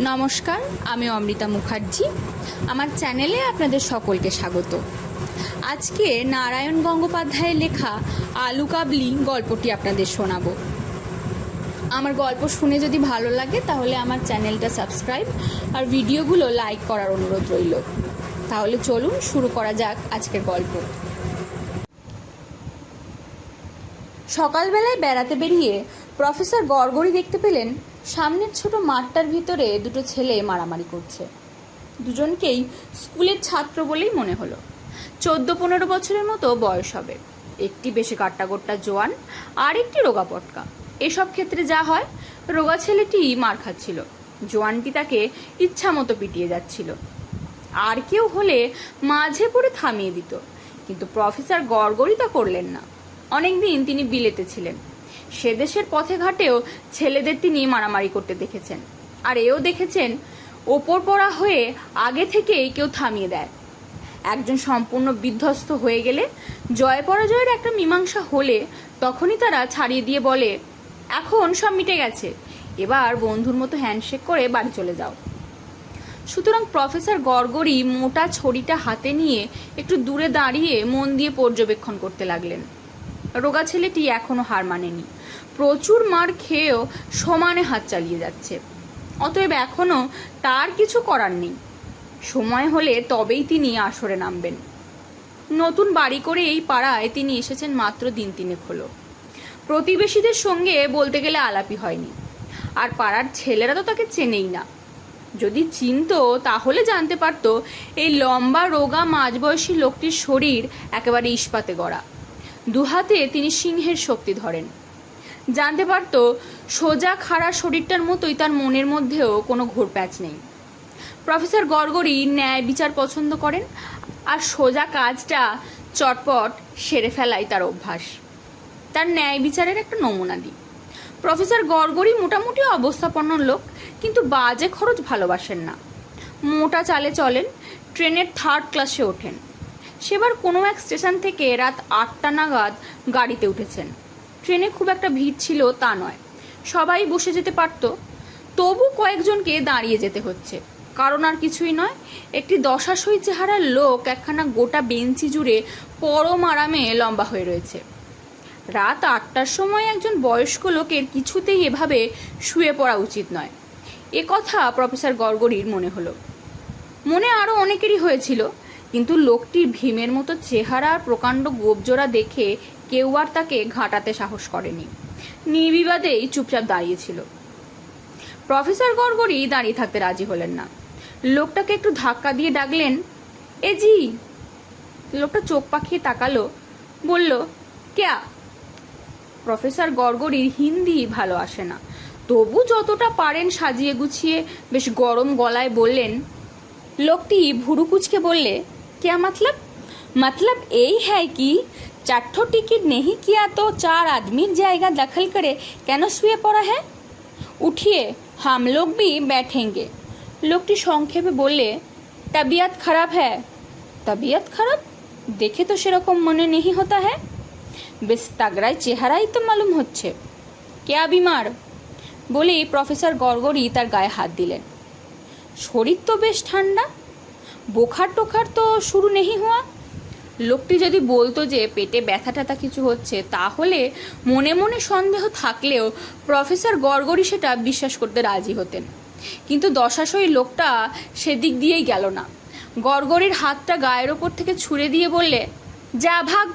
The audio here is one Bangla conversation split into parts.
নমস্কার, আমি অমৃতা মুখার্জি। আমার চ্যানেলে আপনাদের সকলকে স্বাগত। আজকে নারায়ণ গঙ্গোপাধ্যায়ের লেখা আলু কাবলি গল্পটি আপনাদের শোনাবো। আমার গল্প শুনে যদি ভালো লাগে, তাহলে আমার চ্যানেলটা সাবস্ক্রাইব আর ভিডিওগুলো লাইক করার অনুরোধ রইল। তাহলে চলুন শুরু করা যাক আজকের গল্প। সকালবেলায় বেড়াতে বেরিয়ে প্রফেসর গড়গড়ি দেখতে পেলেন সামনের ছোট মাঠটার ভিতরে দুটো ছেলে মারামারি করছে। দুজনকেই স্কুলের ছাত্র বলেই মনে হলো। চোদ্দ পনেরো বছরের মতো বয়স হবে। একটি বেশি কাট্টাগোট্টা জোয়ান আর একটি রোগা পটকা। এসব ক্ষেত্রে যা হয়, রোগা ছেলেটি মার খাচ্ছিল। জোয়ানটি তাকে ইচ্ছা মতো পিটিয়ে যাচ্ছিল। আর কেউ হলে মাঝে পড়ে থামিয়ে দিত। কিন্তু প্রফেসর গড়গড়ি তা করলেন না। অনেকদিন তিনি বিলেতে ছিলেন। সে দেশের পথে ঘাটেও ছেলেদের তিনি মারামারি করতে দেখেছেন। আর এও দেখেছেন, ওপর পড়া হয়ে আগে থেকেই কেউ থামিয়ে দেয়। একজন সম্পূর্ণ বিধ্বস্ত হয়ে গেলে, জয় পরাজয়ের একটা মীমাংসা হলে তখনই তারা ছাড়িয়ে দিয়ে বলে, এখন সব মিটে গেছে, এবার বন্ধুর মতো হ্যান্ডশেক করে বাড়ি চলে যাও। সুতরাং প্রফেসর গড়গড়ি মোটা ছড়িটা হাতে নিয়ে একটু দূরে দাঁড়িয়ে মন দিয়ে পর্যবেক্ষণ করতে লাগলেন। রোগা ছেলেটি এখনও হার মানেনি। প্রচুর মার খেয়েও সমানে হাত চালিয়ে যাচ্ছে। অতএব এখনও তার কিছু করার নেই। সময় হলে তবেই তিনি আসরে নামবেন। নতুন বাড়ি করে এই পাড়ায় তিনি এসেছেন মাত্র দিন তিনেক হলো। প্রতিবেশীদের সঙ্গে বলতে গেলে আলাপি হয়নি। আর পাড়ার ছেলেরা তো তাকে চেনেই না। যদি চিনত, তাহলে জানতে পারতো এই লম্বা রোগা মাঝবয়সী লোকটির শরীর একেবারে ইস্পাতে গড়া। দুহাতে তিনি সিংহের শক্তি ধরেন। জানতে পারতো, সোজা খাড়া শরীরটার মতোই তার মনের মধ্যেও কোনো ঘোরপ্যাচ নেই। প্রফেসর গড়গড়ি ন্যায় বিচার পছন্দ করেন আর সোজা কাজটা চটপট সেরে ফেলাই তার অভ্যাস। তার ন্যায় বিচারের একটা নমুনা দিই। প্রফেসর গড়গড়ি মোটামুটি অবস্থাপন্ন লোক, কিন্তু বাজে খরচ ভালোবাসেন না। মোটা চালে চলেন, ট্রেনের থার্ড ক্লাসে ওঠেন। সেবার কোনো এক স্টেশন থেকে রাত আটটা নাগাদ গাড়িতে উঠেছেন। ট্রেনে খুব একটা ভিড় ছিল তা নয়। সবাই বসে যেতে পারতো। তবু কয়েকজনকে দাঁড়িয়ে যেতে হচ্ছে। কারণ আর কিছুই নয়, একটি দশাশই চেহারার লোক একখানা গোটা বেঞ্চি জুড়ে পরম আরামে লম্বা হয়ে রয়েছে। রাত আটটার সময় একজন বয়স্ক লোকের কিছুতেই এভাবে শুয়ে পড়া উচিত নয়। এ কথা প্রফেসর গড়গড়ির মনে হলো। মনে আরও অনেকেরই হয়েছিল। কিন্তু লোকটির ভীমের মতো চেহারা আর প্রকাণ্ড গোপজোড়া দেখে কেউ আর তাকে ঘাঁটাতে সাহস করেনি। নির্বিবাদেই চুপচাপ দাঁড়িয়েছিল প্রফেসর গড়গড়ি দাঁড়িয়ে থাকতে রাজি হলেন না। লোকটাকে একটু ধাক্কা দিয়ে ডাকলেন, এ জি। লোকটা চোখ পাখিয়ে তাকালো, বলল কেয়া প্রফেসর গড়গড়ির হিন্দি ভালো আসে না। তবু যতটা পারেন সাজিয়ে গুছিয়ে বেশ গরম গলায় বললেন, লোকটি ভুরু কুচকে বললে क्या मतलब मतलब यही है कि চারঠো টিকিট नहीं किया तो चार आदमी जाएगा दखल करे কেন শুয়ে পড়া হ্যাঁ উঠিয়ে हम लोग भी बैठेंगे লোকটি সংক্ষেপে বললে তবিয়ত খারাপ হ্যাঁ তবিয়ত খারাপ দেখে তো সেরকম মনে নেই হতা হ্যাঁ বেশ তাগড়ায় চেহারাই তো মালুম হচ্ছে কেয়া বিমার বলেই প্রফেসর গড়গড়ি তার গায়ে হাত দিলেন শরীর তো বেশ ঠান্ডা বোখার টোখার তো শুরু নেই হওয়া লোকটি যদি বলতো যে পেটে ব্যথা ট্যাথা কিছু হচ্ছে, তাহলে মনে মনে সন্দেহ থাকলেও প্রফেসর গড়গড়ি সেটা বিশ্বাস করতে রাজি হতেন। কিন্তু দশাশই লোকটা সেদিক দিয়েই গেল না। গড়গড়ির হাতটা গায়ের ওপর থেকে ছুঁড়ে দিয়ে বললে, যা ভাগ,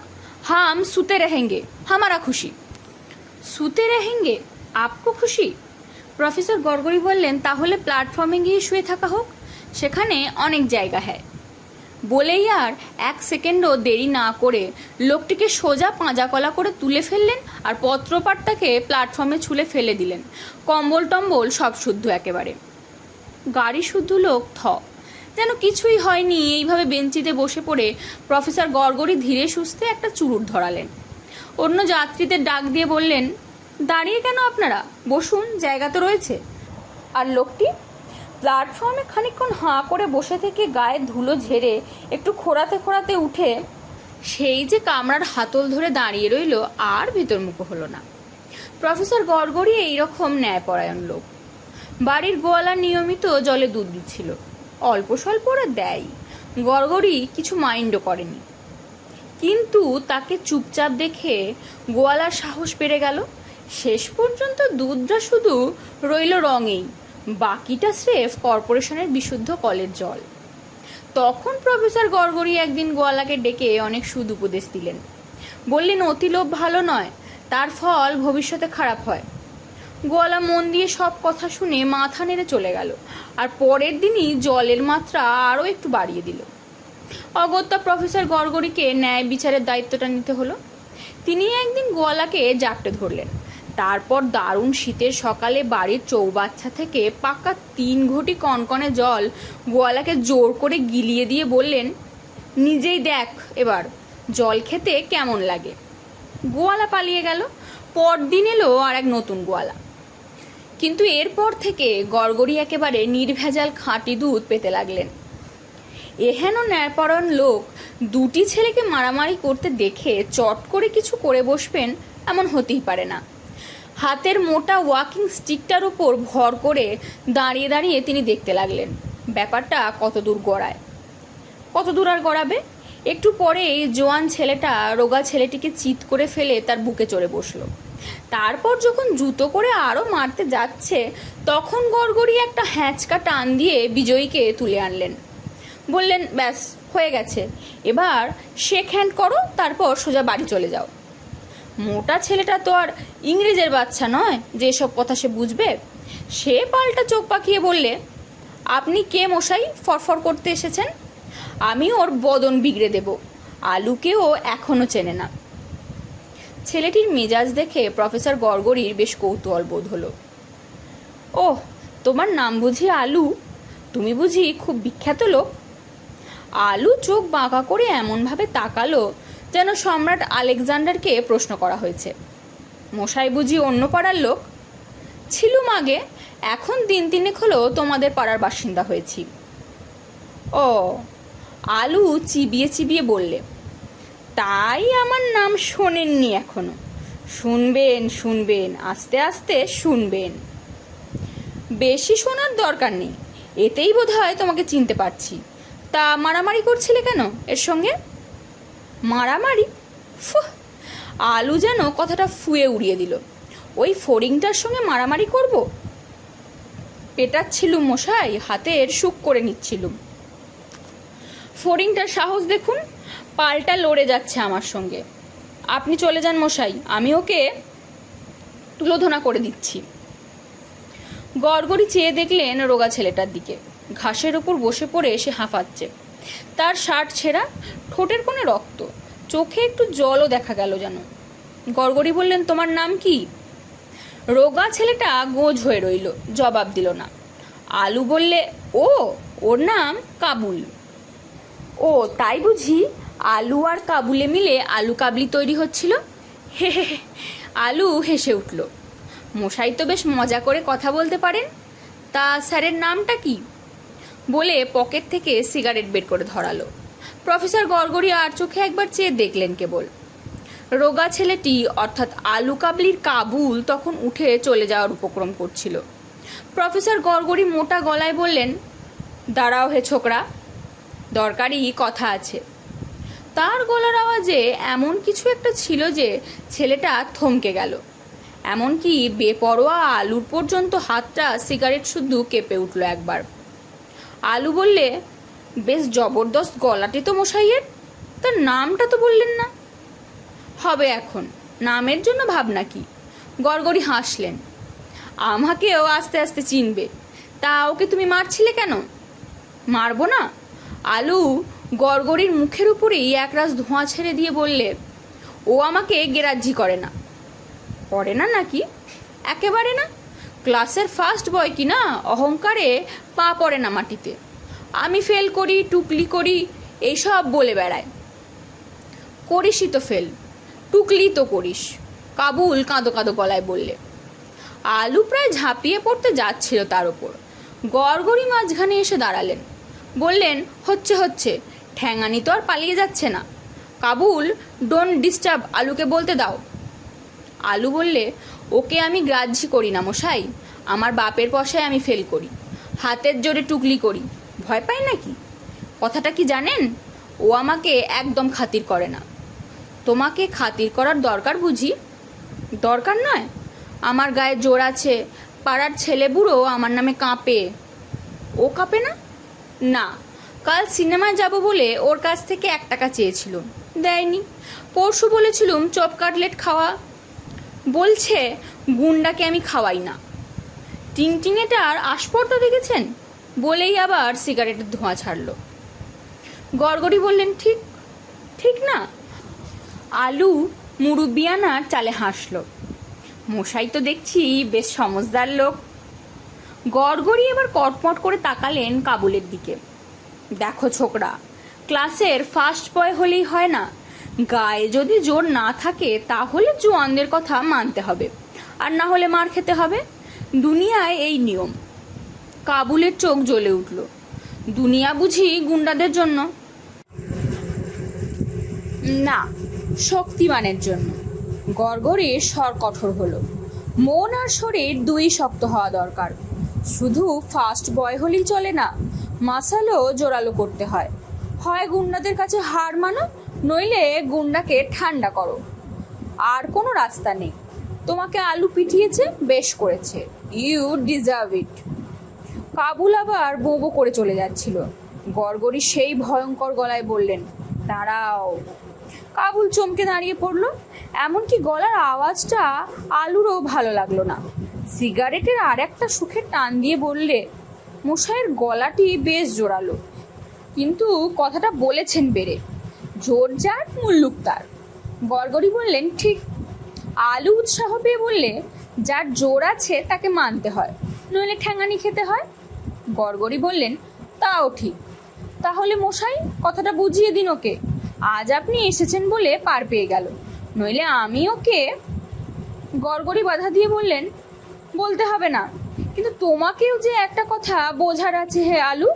হাম সুতে রেহেঙ্গে, হামারা খুশি। সুতে রেহেঙ্গে? আপকো খুশি? প্রফেসর গড়গড়ি বললেন, তাহলে প্ল্যাটফর্মে গিয়ে শুয়ে থাকা হোক। সেখানে অনেক জায়গা হ্যায় বলেই আর এক সেকেন্ডও দেরি না করে লোকটিকে সোজা পাঁজাকলা করে তুলে ফেললেন আর পত্রপাটটাকে প্ল্যাটফর্মে ছুলে ফেলে দিলেন। কম্বল টম্বল সব শুদ্ধ একেবারে। গাড়ি শুদ্ধ লোক থ। যেন কিছুই হয়নি, এইভাবে বেঞ্চিতে বসে পড়ে প্রফেসর গড়গড়ি ধীরে সুস্থে একটা চুরুট ধরালেন। অন্য যাত্রীদের ডাক দিয়ে বললেন, দাঁড়িয়ে কেন আপনারা? বসুন, জায়গা তো রয়েছে। আর লোকটি প্ল্যাটফর্মে খানিকক্ষণ হাঁ করে বসে থেকে গায়ে ধুলো ঝেড়ে একটু খোঁড়াতে খোঁড়াতে উঠে সেই যে কামরার হাতল ধরে দাঁড়িয়ে রইল, আর ভিতরমুখো হলো না। প্রফেসর গড়গড়ি এইরকম ন্যায়পরায়ণ লোক। বাড়ির গোয়ালা নিয়মিত জলে দুধ দিচ্ছিল। অল্প স্বল্প ওরা দেয়। গড়গড়ি কিছু মাইন্ডও করেনি। কিন্তু তাকে চুপচাপ দেখে গোয়ালার সাহস বেড়ে গেল। শেষ পর্যন্ত দুধটা শুধু রইল রঙেই। বাকিটা স্রেফ কর্পোরেশনের বিশুদ্ধ কলের জল। তখন প্রফেসর গড়গড়ি একদিন গোয়ালাকে ডেকে অনেক সুদ উপদেশ দিলেন। বললেন অতিলোভ ভালো নয়, তার ফল ভবিষ্যতে খারাপ হয়। গোয়ালা মন দিয়ে সব কথা শুনে মাথা নেড়ে চলে গেল, আর পরের দিনই জলের মাত্রা আরও একটু বাড়িয়ে দিল। অগত্যা প্রফেসর গড়গড়িকে ন্যায় বিচারের দায়িত্বটা নিতে হলো। তিনি একদিন গোয়ালাকে জাপটে ধরলেন। তারপর দারুণ শীতের সকালে বাড়ির চৌবাচ্চা থেকে পাকা তিন ঘটি কনকনে জল গোয়ালাকে জোর করে গিলিয়ে দিয়ে বললেন, নিজেই দেখ এবার, জল খেতে কেমন লাগে? গোয়ালা পালিয়ে গেল। পরদিন এলো আর এক নতুন গোয়ালা। কিন্তু এরপর থেকে গড়গড়ি একেবারে নির্ভেজাল খাঁটি দুধ পেতে লাগলেন। এহেন ন্যায়পরণ লোক দুটি ছেলেকে মারামারি করতে দেখে চট করে কিছু করে বসবেন এমন হতেই পারে না। হাতের মোটা ওয়াকিং স্টিকটার উপর ভর করে দাঁড়িয়ে দাঁড়িয়ে তিনি দেখতে লাগলেন। ব্যাপারটা কত দূর গড়ায়। কত দূর আর গড়াবে? একটু পরেই জোয়ান ছেলেটা রোগা ছেলেটিকে চিৎ করে ফেলে তার বুকে চড়ে বসল। তারপর যখন জুতো করে আরও মারতে যাচ্ছে, তখন গড়গড়ি একটা হ্যাঁচকা টান দিয়ে বিজয়ীকে তুলে আনলেন। বললেন, ব্যাস, হয়ে গেছে। এবার শেক হ্যান্ড করো, তারপর সোজা বাড়ি চলে যাও। মোটা ছেলেটা তো আর ইংরেজের বাচ্চা নয়, যে এসব কথা সে বুঝবে। সে পাল্টা চোখ পাকিয়ে বললে, আপনি কে মশাই ফরফর করতে এসেছেন? আমি ওর বদন বিগড়ে দেব, আলুকেও এখনও চেনে না। ছেলেটির মেজাজ দেখে প্রফেসর গড়গড়ির বেশ কৌতূহল বোধ হলো। ওহ, তোমার নাম বুঝি আলু? তুমি বুঝি খুব বিখ্যাত লোক? আলু চোখ বাঁকা করে এমনভাবে তাকালো যেন সম্রাট আলেকজান্ডারকে প্রশ্ন করা হয়েছে। মশাই বুঝি অন্য পাড়ার লোক? ছিলুম আগে, এখন দিন তিনেক হলো তোমাদের পাড়ার বাসিন্দা হয়েছি। ও, আলু চিবিয়ে চিবিয়ে বললে, তাই আমার নাম শোনেননি এখনও। শুনবেন শুনবেন, আস্তে আস্তে শুনবেন। বেশি শোনার দরকার নেই, এতেই বোধ হয় তোমাকে চিনতে পারছি। তা মারামারি করছিলে কেন এর সঙ্গে? মারামারি? ফুহ, আলু যেন কথাটা ফুয়ে উড়িয়ে দিল। ওই ফড়িংটার সঙ্গে মারামারি করব? পেটাচ্ছিলুম মশাই, হাতের সুখ করে নিচ্ছিলুম। ফড়িংটার সাহস দেখুন, পাল্টা লড়ে যাচ্ছে আমার সঙ্গে। আপনি চলে যান মশাই, আমি ওকে তুলোধনা করে দিচ্ছি। গড়গড়ি চেয়ে দেখলেন রোগা ছেলেটার দিকে। ঘাসের ওপর বসে পড়ে সে হাঁফাচ্ছে। তার শার্ট ছেঁড়া, ঠোঁটের কোণে রক্ত। চোখে একটু জলও দেখা গেল যেন। গড়গড়ি বললেন, তোমার নাম কি? রোগা ছেলেটা গোজ হয়ে রইল, জবাব দিল না। আলু বললে, ও, ওর নাম কাবুল। ও, তাই বুঝি? আলু আর কাবুলে মিলে আলু কাবলি তৈরি হচ্ছিল? হে হে। আলু হেসে উঠল। মশাই তো বেশ মজা করে কথা বলতে পারেন। তা স্যারের নামটা কি? বলে পকেট থেকে সিগারেট বের করে ধরালো। প্রফেসর গড়গড়ি আর চোখে একবার চেয়ে দেখলেন কেবল। রোগা ছেলেটি, অর্থাৎ আলু কাবলির কাবুল, তখন উঠে চলে যাওয়ার উপক্রম করছিল। প্রফেসর গড়গড়ি মোটা গলায় বললেন, দাঁড়াও হে ছোকরা দরকারি কথা আছে। তার গলার আওয়াজে এমন কিছু একটা ছিল যে ছেলেটা থমকে গেল। এমনকি বেপরোয়া আলুর পর্যন্ত হাতটা সিগারেট শুদ্ধ কেঁপে উঠল একবার। আলু বললে, বেশ জবরদস্ত গলাটি তো মশাইয়ের, তার নামটা তো বললেন না। হবে এখন, নামের জন্য ভাবনা কি? গড়গড়ি হাসলেন। আমাকেও আস্তে আস্তে চিনবে, তা ওকে তুমি মারছিলে কেন? মারবো না। আলু গড়গড়ির মুখের উপরেই একরাশ ধোঁয়া ছেড়ে দিয়ে বললে, ও আমাকে গেরাজ্জি করে না। করে না নাকি? একেবারে না। ক্লাসের ফার্স্ট বয় কি না অহংকারে পা পড়ে না মাটিতে। আমি ফেল করি, টুকলি করি, এইসব বলে বেড়ায়। করিসই তো ফেল টুকলি তো করিস, কাবুল কাঁদো কাঁদো গলায় বললে। আলু প্রায় ঝাঁপিয়ে পড়তে যাচ্ছিল তার ওপর গড়গড়ি মাঝখানে এসে দাঁড়ালেন। বললেন, হচ্ছে হচ্ছে, ঠ্যাঙানি তো আর পালিয়ে যাচ্ছে না। কাবুল ডোন্ট ডিস্টার্ব আলুকে বলতে দাও। আলু বললে ওকে আমি গ্রাহ্যি করি না, মশাই। আমার বাপের পয়সায় আমি ফেল করি। হাতের জোরে টুকলি করি। ভয় পাই নাকি? কথাটা কি জানেন? ও আমাকে একদম খাতির করে না। তোমাকে খাতির করার দরকার বুঝি? দরকার নয়। আমার গায়ে জোর আছে। পাড়ার ছেলে বুড়ো আমার নামে কাঁপে। ও কাঁপে না? না। কাল সিনেমায় যাব বলে ওর কাছ থেকে এক টাকা চেয়েছিল দেয়নি। পরশু বলেছিলুম, চপ কাটলেট খাওয়া বলছে, গুন্ডাকে আমি খাওয়াই না। টিংটিংয়েটার আস্পর্ধা দেখেছেন? বলেই আবার সিগারেটের ধোঁয়া ছাড়লো। গড়গড়ি বললেন, ঠিক ঠিক না। আলু মুরুবিয়ানার চালে হাসল। মশাই তো দেখছি বেশ সমজদার লোক। গড়গড়ি এবার কটমট করে তাকালেন কাবুলের দিকে। দেখো ছোকরা, ক্লাসের ফার্স্ট বয় হলেই হয় না গায়ে যদি জোর না থাকে, তাহলে জোয়ানদের কথা মানতে হবে। আর না হলে মার খেতে হবে। দুনিয়ায় এই নিয়ম। কাবুলের চোখ জ্বলে উঠল। দুনিয়া বুঝি গুন্ডাদের জন্য? না, শক্তিমানের জন্য। গড়গড়ির স্বর কঠোর হলো। মন আর শরীর দুই শক্ত হওয়া দরকার। শুধু ফাস্ট বয় হলেই চলে না, মাসালও জোরালো করতে হয়। হয় গুন্ডাদের কাছে হার মানো নইলে গুন্ডাকে ঠান্ডা করো। আর কোনো রাস্তা নেই। তোমাকে আলু পিটিয়েছে, বেশ করেছে। ইউ ডিজার্ভ ইট কাবুল আবার বোবো করে চলে যাচ্ছিল। গড়গড়ি সেই ভয়ঙ্কর গলায় বললেন, দাঁড়াও। কাবুল চমকে দাঁড়িয়ে পড়ল। এমনকি গলার আওয়াজটা আলুরও ভালো লাগল না। সিগারেটের আর একটা সুখের টান দিয়ে বললে, মশাইয়ের গলাটি বেশ জোরালো। কিন্তু কথাটা বলেছেন বেড়ে। জোর যার মুল্লুক তার গড়গড়ি বললেন, ঠিক, আলু উৎসাহ পেয়ে বললে যার জোর আছে তাকে মানতে হয়, নইলে ঠ্যাঙানি খেতে হয়? গড়গড়ি বললেন, তাও ঠিক। তাহলে মশাই, কথাটা বুঝিয়ে দিন ওকে। আজ আপনি এসেছেন বলে পার পেয়ে গেল। নইলে আমি ওকে গড়গড়ি বাধা দিয়ে বললেন, বলতে হবে না। কিন্তু তোমাকেও যে একটা কথা বোঝার আছে হে আলু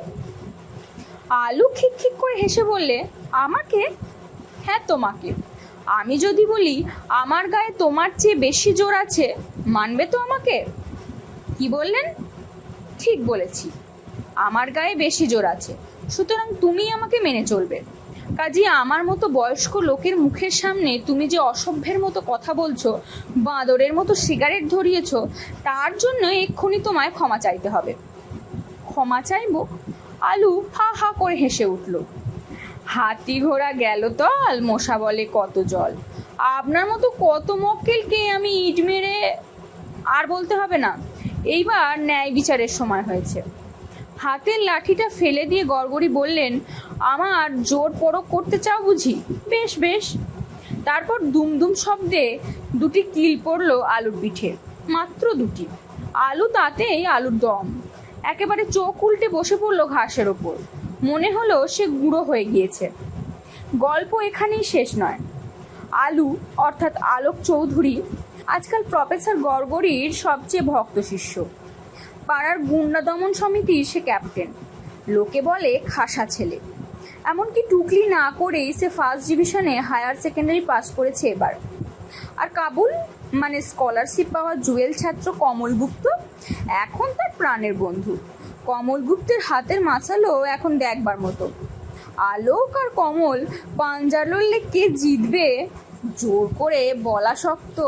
আলু খিক খিক করে হেসে বললে, আমাকে? হ্যাঁ তোমাকে। আমি যদি বলি, আমার গায়ে তোমার চেয়ে বেশি জোর আছে, মানবে তো আমাকে? কি বললেন? ঠিক বলেছি, আমার গায়ে বেশি জোর আছে, সুতরাং তুমি আমাকে মেনে চলবে। কাজী আমার মতো বয়স্ক লোকের মুখের সামনে তুমি যে অসভ্যের মতো কথা বলছো, বাঁদরের মতো সিগারেট ধরিয়েছ, তার জন্য এক্ষুনি তোমায় ক্ষমা চাইতে হবে। ক্ষমা চাইব? আলু হা হা করে হেসে উঠল। হাতি ঘোড়া গেল তল মশা বলে কত জল। আপনার মতো কত মক্কেলকে আমি ইট মেরে আর বলতে হবে না। এইবার ন্যায় বিচারের সময় হয়েছে। হাতের লাঠিটা ফেলে দিয়ে গড়গড়ি বললেন, আমার জোর পরক করতে চাও বুঝি? বেশ বেশ। তারপর দুমদুম শব্দে দুটি কিল পড়ল আলুর পিঠে, মাত্র দুটি। আলু তাতেই আলুর দম। একেবারে চোখ উল্টে বসে পড়ল ঘাসের ওপর। মনে হলো সে গুঁড়ো হয়ে গিয়েছে। গল্প এখানেই শেষ নয়। আলু, অর্থাৎ আলোক চৌধুরী, আজকাল প্রফেসর গড়গড়ির সবচেয়ে ভক্ত শিষ্য। পাড়ার গুন্ডা দমন সমিতির সে ক্যাপ্টেন। লোকে বলে খাসা ছেলে। এমনকি টুকলি না করেই সে ফার্স্ট ডিভিশনে হায়ার সেকেন্ডারি পাস করেছে এবার। আর কাবুল মানে স্কলারশিপ পাওয়া জুয়েল ছাত্র কমল গুপ্ত এখন তার প্রাণের বন্ধু। কমল গুপ্তের হাতের মাছালো এখন দেখবার মতো। আলোক আর কমল পাঞ্জা লড়লে কে জিতবে। জোর করে বলা শক্ত।